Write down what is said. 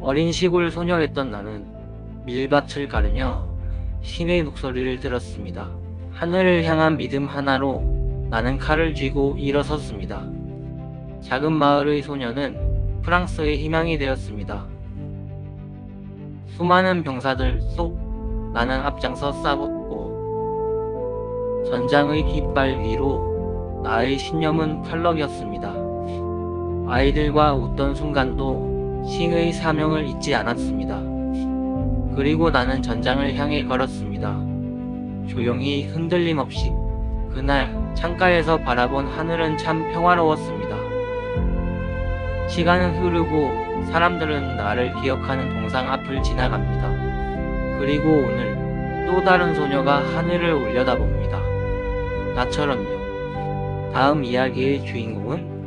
어린 시골 소녀였던 나는 밀밭을 가르며 신의 목소리를 들었습니다. 하늘을 향한 믿음 하나로 나는 칼을 쥐고 일어섰습니다. 작은 마을의 소녀는 프랑스의 희망이 되었습니다. 수많은 병사들 속 나는 앞장서 싸웠고 전장의 깃발 위로 나의 신념은 펄럭였습니다. 아이들과 웃던 순간도 신의 사명을 잊지 않았습니다. 그리고 나는 전장을 향해 걸었습니다. 조용히 흔들림 없이 그날 창가에서 바라본 하늘은 참 평화로웠습니다. 시간은 흐르고 사람들은 나를 기억하는 동상 앞을 지나갑니다. 그리고 오늘 또 다른 소녀가 하늘을 올려다봅니다. 나처럼요. 다음 이야기의 주인공은